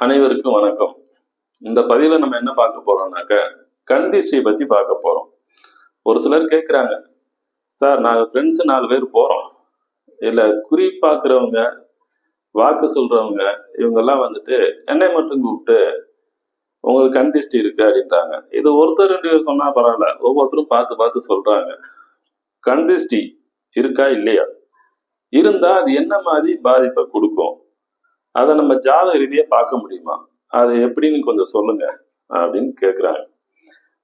அனைவருக்கும் வணக்கம். இந்த பதிவில் நம்ம என்ன பார்க்க போறோம்னாக்க கண் பத்தி பார்க்க போறோம். ஒரு சிலர் கேட்குறாங்க சார் நாங்கள் ஃப்ரெண்ட்ஸு நாலு பேர் போறோம். இல்லை குறிப்பாக்குறவங்க வாக்கு சொல்றவங்க இவங்கெல்லாம் வந்துட்டு என்னை மட்டும் கூப்பிட்டு உங்களுக்கு கண் இருக்கு அப்படின்றாங்க. இது ஒருத்தர் ரெண்டு பேர் சொன்னா பரவாயில்ல ஒவ்வொருத்தரும் பார்த்து பார்த்து சொல்றாங்க. கண் இருக்கா இல்லையா? இருந்தா அது என்ன மாதிரி பாதிப்பை கொடுக்கும்? அதை நம்ம ஜாதக ரீதியாக பார்க்க முடியுமா? அது எப்படின்னு கொஞ்சம் சொல்லுங்க அப்படின்னு கேட்குறாங்க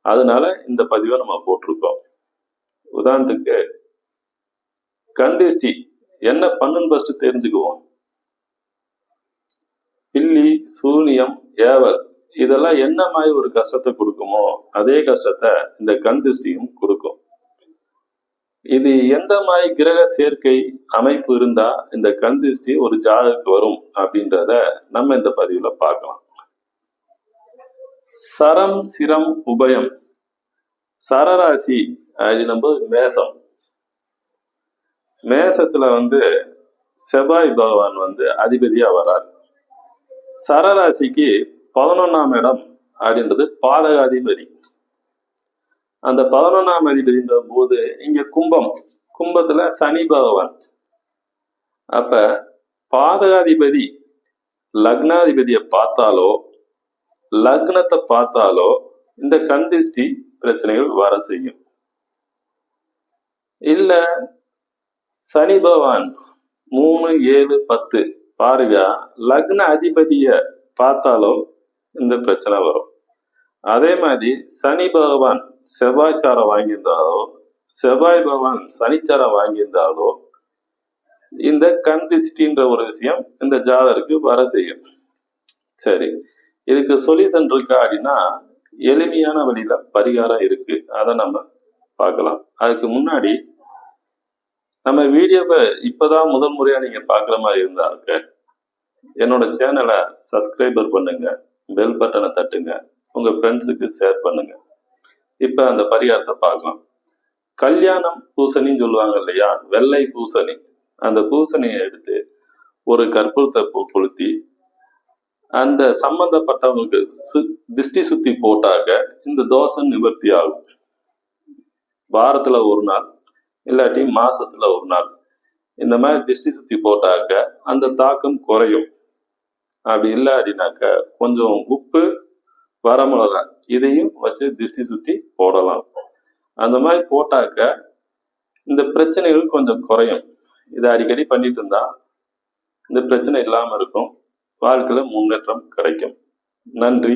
அதனால இந்த பதிவை நம்ம போட்டிருக்கோம். உதாரணத்துக்கு கண்டிஸ்டி என்ன பண்ணுன்னு ஃபர்ஸ்ட் தெரிஞ்சுக்குவோம். பில்லி சூனியம் ஏவல் இதெல்லாம் என்ன மாதிரி ஒரு கஷ்டத்தை கொடுக்குமோ அதே கஷ்டத்தை இந்த கண்டிஸ்டியும் கொடுக்கும். இது எந்த மாதிரி கிரக சேர்க்கை அமைப்பு இருந்தா இந்த கண் திருஷ்டி ஒரு ஜாதகத்துக்கு வரும் அப்படின்றத நம்ம இந்த பதிவுல பார்க்கலாம். சரம் சிரம் உபயம். சரராசி அப்படின்னும்போது மேசம். மேசத்துல வந்து செவ்வாய் பகவான் வந்து அதிபதியா வரார் சரராசிக்கு பதினொன்னாம் இடம் அப்படின்றது பாதகாதிபதி. அந்த பதினொன்னாம் இருந்த போது இங்க கும்பம் கும்பத்துல சனி பகவான். அப்ப பாதகாதிபதி லக்னாதிபதியை பார்த்தாலோ லக்னத்தை பார்த்தாலோ இந்த கந்திஷ்டி பிரச்சனைகள் வர செய்யும். இல்ல சனி பகவான் மூணு ஏழு பத்து பார்வையா லக்ன அதிபதிய பார்த்தாலோ இந்த பிரச்சனை வரும். அதே மாதிரி சனி பகவான் செவ்வாய்ச்சாரம் வாங்கியிருந்தாலோ செவ்வாய் பகவான் சனிச்சாரம் வாங்கியிருந்தாலோ இந்த கண் திருஷ்டின்ற ஒரு விஷயம் இந்த ஜாதருக்கு வர செய்யும். சரி இதுக்கு சொல்யூஷன் இருக்கா அப்படின்னா எளிமையான வழியில பரிகாரம் இருக்கு. அதை நம்ம பார்க்கலாம். அதுக்கு முன்னாடி நம்ம வீடியோவை இப்பதான் முதல் முறையா நீங்க பார்க்குற மாதிரி இருந்தாக்க என்னோட சேனலை சப்ஸ்கிரைபர் பண்ணுங்க பெல் பட்டனை தட்டுங்க உங்க ஃப்ரெண்ட்ஸுக்கு ஷேர் பண்ணுங்க. இப்போ அந்த பரிகாரத்தை பார்க்கலாம். கல்யாணம் பூசணின்னு சொல்லுவாங்க இல்லையா? வெள்ளை பூசணி. அந்த பூசணியை எடுத்து ஒரு கற்பூரத்தை பூ கொளுத்தி அந்த சம்பந்தப்பட்டவங்களுக்கு சு திஷ்டி சுத்தி போட்டாக்க இந்த தோஷை நிவர்த்தி ஆகும். வாரத்துல ஒரு நாள் இல்லாட்டி மாசத்துல ஒரு நாள். இந்த மாதிரி திஷ்டி சுத்தி போட்டாக்க அந்த தாக்கம் குறையும். அப்படி இல்லை கொஞ்சம் உப்பு வரமிளகா இதையும் வச்சு திஷ்டி சுத்தி போடலாம். அந்த மாதிரி போட்டாக்க இந்த பிரச்சனைகள் கொஞ்சம் குறையும். இதை அடிக்கடி பண்ணிட்டு இருந்தா இந்த பிரச்சனை இல்லாம இருக்கும். வாழ்க்கையில முன்னேற்றம் கிடைக்கும். நன்றி.